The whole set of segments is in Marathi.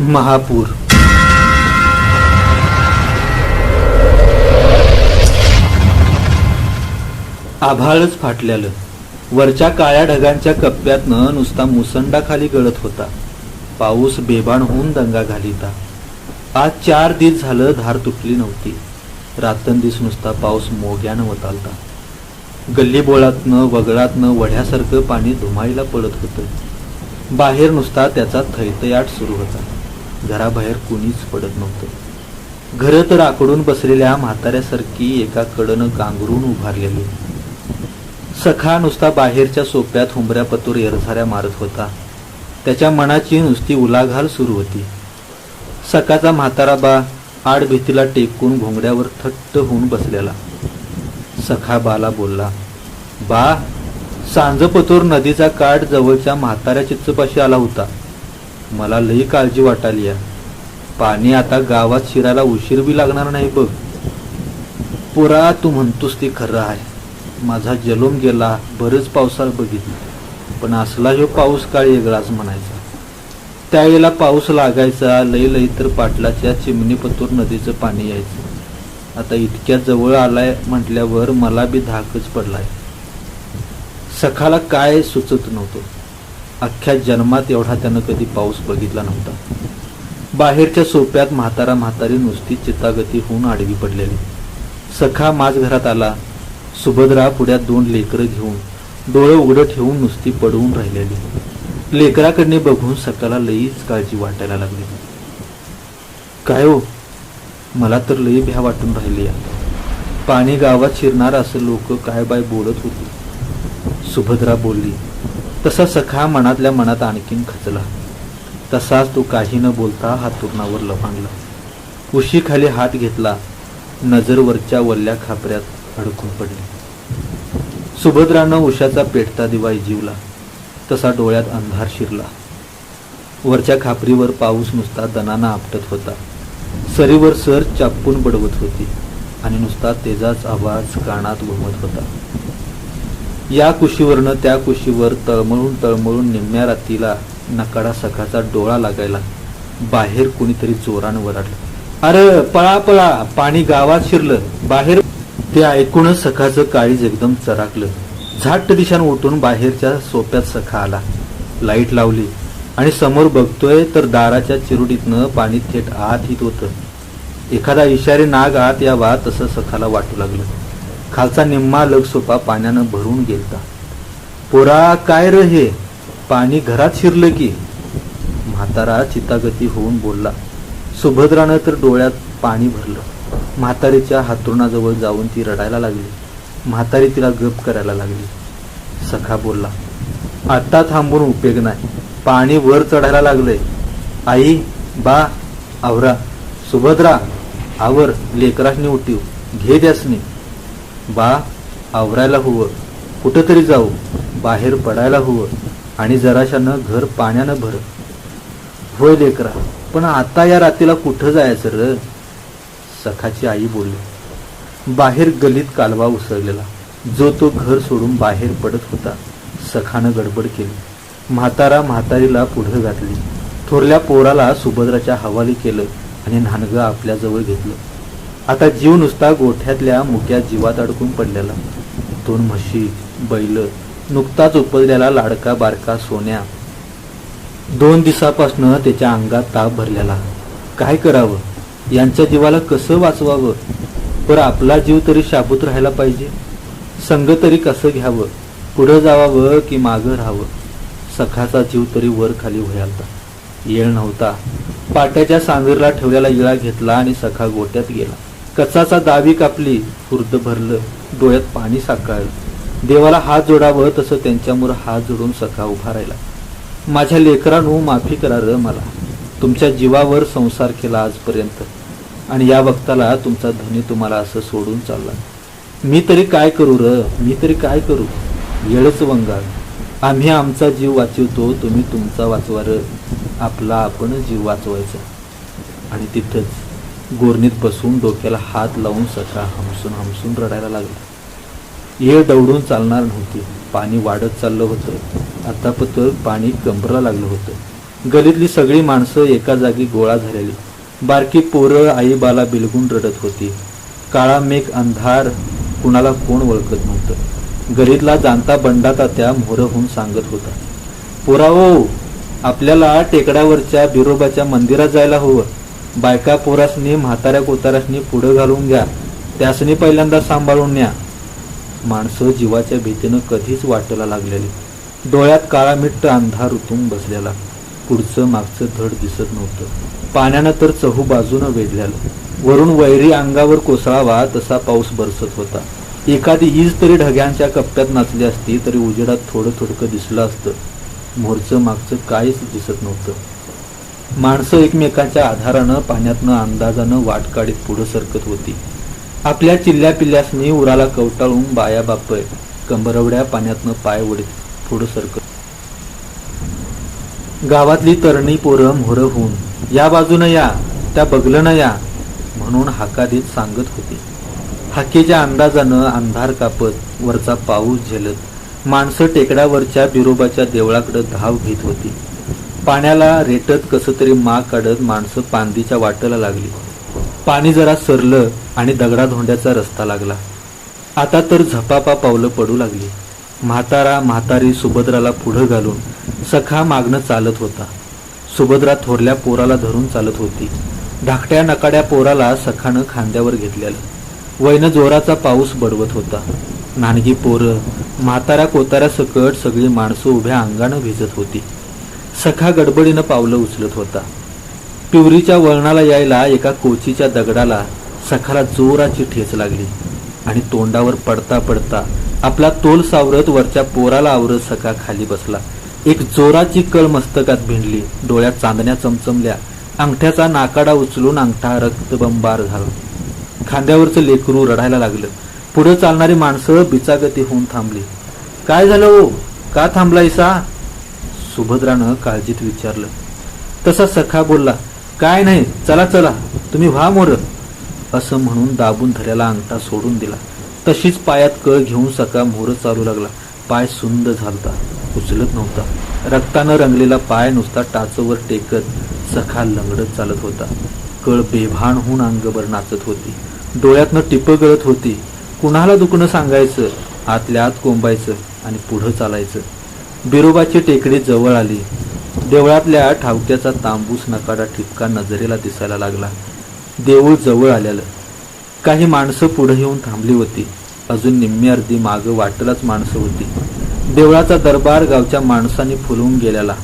महापूर. आभाळच फाटल्यालं. वरच्या काळ्या ढगांच्या कप्प्यातनं नुसता मुसंडा खाली गळत होता. पाऊस बेबाण होऊन दंगा घालिता. आज चार दिस झालं धार तुटली नव्हती. रात्रंदिस नुसता पाऊस मोग्यानं वतालता. गल्लीबोळातनं वगळातनं वढ्यासारखं पाणी धुमाईला पडत होतं. बाहेर नुसता त्याचा थैतयाट सुरू होता. घराबाहेर कुणीच पडत नव्हतं. घरं तर आकडून बसलेल्या म्हाताऱ्यासारखी एका कडनं गांगरून उभारलेली. सखा नुसता बाहेरच्या सोप्यात हुंबऱ्या पतूर एरझाऱ्या मारत होता. त्याच्या मनाची नुसती उलाघाल सुरू होती. सकाचा म्हातारा बा आड भीतीला टेकून घोंगड्यावर थट्ट होऊन बसलेला. सखा बाला बोलला बा सांजपतोर नदीचा काठ जवळच्या म्हाताऱ्या चित्तपाशी आला होता. मला लई काळजी वाटाली आहे पाणी आता गावात शिरायला उशीर बी लागणार नाही बघ. पुरा तू म्हणतोस ते खरं आहे. माझा जलोम गेला बरंच पावसाळ बघितलं. पण असला जो पाऊस काळ वेगळाच म्हणायचा. त्यावेळेला पाऊस लागायचा लई लई तर पाटलाच्या चिमणीपतूर नदीचं पाणी यायचं. आता इतक्या जवळ आलाय म्हटल्यावर मला बी धाकच पडलाय. सखाला काय सुचत नव्हतं. अख्ख्या जन्मात एवढा त्यानं कधी पाऊस बघितला नव्हता. बाहेरच्या सोप्यात म्हातारा म्हातारी नुसती चित्तागती होऊन आडवी पडलेली. सखा माझ घरात आला. सुभद्रा पुढ्यात दोन लेकरं घेऊन डोळे उघडं ठेवून नुसती पडवून राहिलेली. लेकराकडने बघून सकाला लईच काळजी वाटायला लागली. काय हो? मला तर लई भ्या वाटून राहिली आहे पाणी गावात शिरणार असं लोक काय बाय बोलत होती. सुभद्रा बोलली तसा सखा मनातल्या मनात आणखीन खचला. तसाच तो काही न बोलता हातुरणावर लभांगला उशीखाली हात घेतला नजरवरच्या वल्ल्या खापऱ्यात अडकून पडली. सुभद्रानं उशाचा पेटता दिवा जीवला तसा डोळ्यात अंधार शिरला. वरच्या खापरीवर पाऊस नुसता दनाना आपटत होता. सरीवर सर चापून बडवत होती आणि नुसता तेजाच आवाज कानात घुमत होता. या कुशीवरनं त्या कुशीवर तळमळून तळमळून निम्म्या रातीला नकाडा सखाचा डोळा लागायला बाहेर कुणीतरी जोरानं वराडलं. अरे पळा पळा पाणी गावात शिरलं. बाहेर ते ऐकूनच सखाचं काळीज एकदम चराकलं. झाट दिशानं उठून बाहेरच्या सोप्यात सखा आला. लाइट लावली. आणि समोर बघतोय तर दाराच्या चिरुडीतनं पाणी थेट आत हित होतं. एखादा इशारे नाग आत यावा तसं सखाला वाटू लागलं. खालचा निम्मा लगसोपा पाण्यानं भरून गेलता. पोरा काय र हे? पाणी घरात शिरलं की? म्हातारा चितागती होऊन बोलला सुभद्रानं तर डोळ्यात पाणी भरलं. म्हातारीच्या हातरुणाजवळ जाऊन ती रडायला लागली. म्हातारी तिला गप करायला लागली. सखा बोलला आत्ता थांबून उपयोग नाही. पाणी वर चढायला लागलंय. आई बा आवरा. सुभद्रा आवर लेकरासनी उठीव. घे द्यासनी. बा आवरायला हवं. कुठंतरी जाऊ बाहेर पडायला हवं आणि जराशानं घर पाण्यानं भर. होय लेकरा पण आता या रात्रीला कुठं जायचं र? सखाची आई बोलली. बाहेर गलीत कालवा उसळलेला. जो तो घर सोडून बाहेर पडत होता सखानं गडबड केली. म्हातारा म्हातारीला पुढं घातली. थोरल्या पोराला सुभद्राच्या हवाली केलं आणि नानगं आपल्याजवळ घेतलं. आता जीव नुसता गोठ्यातल्या मुक्या जीवात अडकून पडलेला. दोन म्हशी बैल नुकताच उपजलेला लाडका बारका सोन्या. दोन दिवसापासनं त्याच्या अंगात ताप भरलेला. काय करावं? यांच्या जीवाला कसं वाचवावं? पर आपला जीव तरी शाबूत राहायला पाहिजे. संग तरी कसं घ्यावं? पुढं जावावं की मागं राहावं? सखाचा जीव तरी वर खाली व्हायलता. येळ नव्हता. पाट्याच्या सांगरला ठेवलेला इळा घेतला आणि सखा गोट्यात गेला. कचाचा दावी कापली हुर्द भरलं डोळ्यात पाणी साकाळलं. देवाला हात जोडावं तसं त्यांच्यामुळं हात जोडून सखा उभा राहिला. माझ्या लेकरांनो माफी करा र मला. तुमच्या जीवावर संसार केला आजपर्यंत. आणि या वक्ताला तुमचा धनी तुम्हाला असं सोडून चालला. मी तरी काय करू र? मी तरी काय करू? येळच वंगाळ. आम्ही आमचा जीव वाचवतो तुम्ही तुमचा वाचवा र. आपला आपण जीव वाचवायचा. आणि तिथंच गोरणीत बसून डोक्याला हात लावून सखा हमसून हमसून रडायला लागला. ये दौडून चालणार नव्हती. पाणी वाढत चाललं होतं. आता पत्र पाणी कंबरला लागलं होतं. गलीतली सगळी माणसं एका जागी गोळा झालेली. बारकी पोरं आई बाला बिलगून रडत होती. काळा मेघ अंधार कुणाला कोण ओळखत नव्हतं. गलीतला जाणता बंडाता त्या मोहर होऊन सांगत होता. पोराओ आपल्याला टेकड्यावरच्या बिरोबाच्या मंदिरात जायला हवं. बायका पोरासनी म्हाताऱ्या कोतारासनी पुढं घालून घ्या. त्यासनी पहिल्यांदा सांभाळून न्या. माणसं जीवाच्या भीतीनं कधीच वाटायला लागलेली. डोळ्यात काळा मिट्ट अंधार उतून बसलेला. पुढचं मागचं धड दिसत नव्हतं. पाण्यानं तर चहू बाजूनं वेढलेलं वरून वैरी अंगावर कोसळावा तसा पाऊस बरसत होता. एखादी ईज तरी ढग्यांच्या कप्प्यात नाचली असती तरी उजेडात थोडं थोडकं दिसलं असतं. मोरचं मागचं काहीच दिसत नव्हतं. माणसं एकमेकांच्या आधारानं पाण्यातनं अंदाजानं वाट काढीत पुढं सरकत होती. आपल्या चिल्ल्या पिल्ल्यासनी उराला कवटाळून बाया बापय कंबरवड्या पाण्यातनं पाय उडीत पुढं सरकत. गावातली तरणी पोरं मोहरं होऊन या बाजूनं या त्या बगलनं या म्हणून हाका देत सांगत होती. हाकेच्या अंदाजानं अंधार कापत वरचा पाऊस झेलत माणसं टेकडावरच्या बिरोबाच्या देवळाकडे धाव घेत होती. पाण्याला रेटत कसं तरी माग काढत माणसं पांदीच्या वाटेला लागली. पाणी जरा सरलं आणि दगडाधोंड्याचा रस्ता लागला. आता तर झपापा पावलं पडू लागली. म्हातारा म्हातारी सुभद्राला पुढं घालून सखा मागणं चालत होता. सुभद्रा थोरल्या पोराला धरून चालत होती. धाकट्या नकाड्या पोराला सखानं खांद्यावर घेतलेलं. वैन जोराचा पाऊस बडवत होता. नानगी पोरं म्हाताऱ्या कोताऱ्या सकट सगळी माणसं उभ्या अंगानं भिजत होती. सखा गडबडीनं पावलं उचलत होता. पिवरीच्या वळणाला यायला एका कोचीच्या दगडाला सखाला जोराची ठेच लागली आणि तोंडावर पडता पडता आपला तोल सावरत वरच्या पोराला आवरत सखा खाली बसला. एक जोराची कळ मस्तकात भिंडली. डोळ्यात चांदण्या चमचमल्या. अंगठ्याचा नाकाडा उचलून अंगठा रक्तबंबार झाला. खांद्यावरचं लेकरू रडायला लागलं. पुढे चालणारी माणसं बिचागती होऊन थांबली. काय झालं हो? का थांबलायसा? सुभद्रानं काळजीत विचारलं. तसा सखा बोलला काय नाही चला चला तुम्ही व्हा मोर. असं म्हणून दाबून धऱ्याला अंगठा सोडून दिला. तशीच पायात कळ घेऊन सखा मोर चालू लागला. पाय सुंद झालता उचलत नव्हता. रक्तानं रंगलेला पाय नुसता टाचवर टेकत सखा लंगडत चालत होता. कळ बेभान होऊन अंगभर नाचत होती. डोळ्यातनं टिप गळत होती. कुणाला दुखणं सांगायचं? आतल्या आत कोंबायचं आणि पुढं चालायचं. बिरोबाची टेकडी जवळ आली. देवळातल्या ठावक्याचा तांबूस नकाडा ठिपका नजरेला दिसायला लागला. देऊळ जवळ आलेलं. काही माणसं पुढे येऊन थांबली होती. अजून निम्मी अर्धी मागं वाटलाच माणसं होती. देवळाचा दरबार गावच्या माणसांनी फुलवून गेलेला.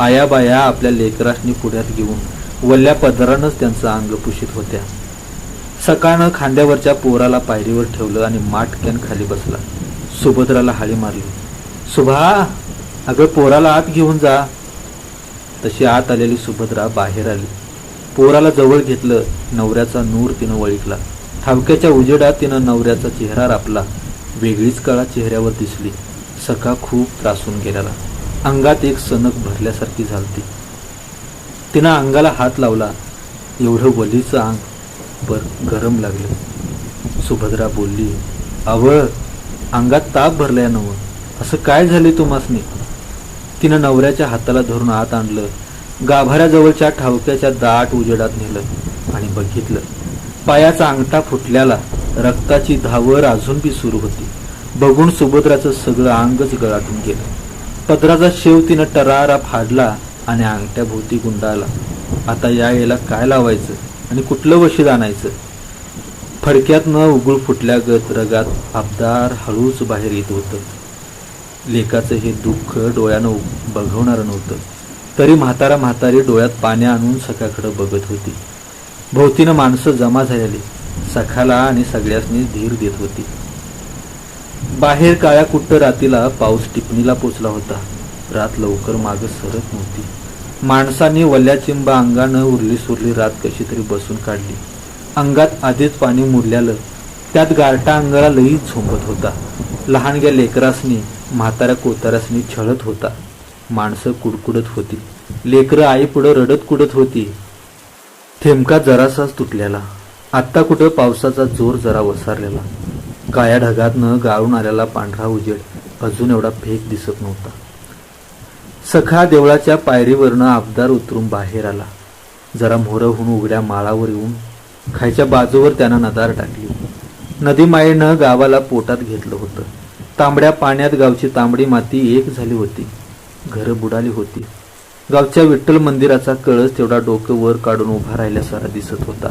आयाबाया आपल्या लेकरासनी पुढ्यात घेऊन वल्ल्या पदरानंच त्यांचं अंग पुशीत होत्या. सकाळनं खांद्यावरच्या पोराला पायरीवर ठेवलं आणि माटक्यान खाली बसला. सुभद्राला हाळी मारली. सुभा! अगं पोराला आत घेऊन जा. तशी आत आलेली सुभद्रा बाहेर आली. पोराला जवळ घेतलं नवऱ्याचा नूर तिनं वळिकला. ठावक्याच्या उजेडात तिनं नवऱ्याचा चेहरा रापला. वेगळीच कळा चेहऱ्यावर दिसली. सखा खूप त्रासून गेलेला. अंगात एक सनक भरल्यासारखी झालती. तिनं अंगाला हात लावला. एवढं वलीचं अंग बर गरम लागलं. सुभद्रा बोलली आवळ अंगात ताप भरल्या नव. असं काय झाले तुम्हासनी तिनं नवऱ्याच्या हाताला धरून आत आणलं. गाभाऱ्याजवळच्या ठावक्याच्या दाट उजेडात नेलं आणि बघितलं. पायाचा अंगठा फुटल्याला रक्ताची धावर अजून बी सुरू होती. बघून सुभद्राचं सगळं अंगच गळाटून गेलं. पदराचा शेव तिनं टरारा फाडला आणि अंगठ्याभोवती गुंडाळला. आता या याला काय लावायचं आणि कुठलं वशीद आणायचं? फडक्यातनं उघड फुटल्यागत रगात आबदार हळूच बाहेर येत होतं. लेकाचं हे दुःख डोळ्यानं बघवणारं नव्हतं. तरी म्हातारा म्हातारी डोळ्यात पाणी आणून सखाकडं बघत होती. भोवतीनं माणसं जमा झालेली. सखाला आणि सगळ्यासनी धीर देत होती. बाहेर काळ्या कुट्ट रातीला पाऊस टिपणीला पोचला होता. रात लवकर माग सरत नव्हती. माणसांनी वल्ल्या चिंबा अंगानं उरली सुरली रात कशी तरी बसून काढली. अंगात आधीच पाणी मुरल्यालं. त्यात गारटा अंगाला लई झोंबत होता. लहानग्या लेकरासनी म्हाताऱ्या कोतारासनी छळत होता. माणसं कुडकुडत होती. लेकरं आई पुढं रडत कुडत होती. थेमका जरासाच तुटलेला. आत्ता कुठं पावसाचा जोर जरा वसारलेला काळ्या ढगातनं गाळून आलेला पांढरा उजेड अजून एवढा फेक दिसत नव्हता. सखा देवळाच्या पायरीवरनं आबदार उतरून बाहेर आला. जरा मोहरं उघड्या माळावर येऊन खायच्या बाजूवर त्यानं नदार टाकली. नदीमायेनं गावाला पोटात घेतलं होतं. तांबड्या पाण्यात गावची तांबडी माती एक झाली होती. घरं बुडाली होती. गावच्या विठ्ठल मंदिराचा कळस तेवढा डोकं वर काढून उभा राहिल्यासारा दिसत होता.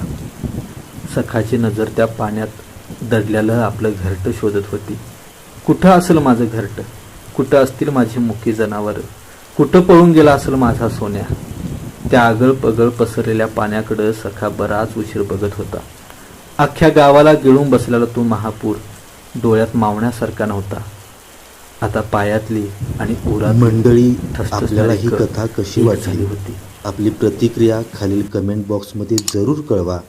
सखाची नजर त्या पाण्यात दडल्यालं आपलं घरटं शोधत होती. कुठं असेल माझं घरटं? कुठं असतील माझी मुकी जनावरं? कुठं पळून गेला असेल माझा सोन्या? त्या आगळ पगळ पसरलेल्या पाण्याकडं सखा बराच उशीर बघत होता. अख्ख्या गावाला गिळून बसलेला तो महापूर डोळ्यात मावण्यासारखा नव्हता. आता पायातली आणि उरात मंडळी आपल्याला ही कथा कशी वाटली? होती. आपली प्रतिक्रिया खालील कमेंट बॉक्समध्ये जरूर कळवा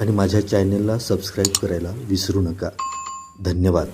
आणि माझ्या चॅनेलला सबस्क्राईब करायला विसरू नका. धन्यवाद.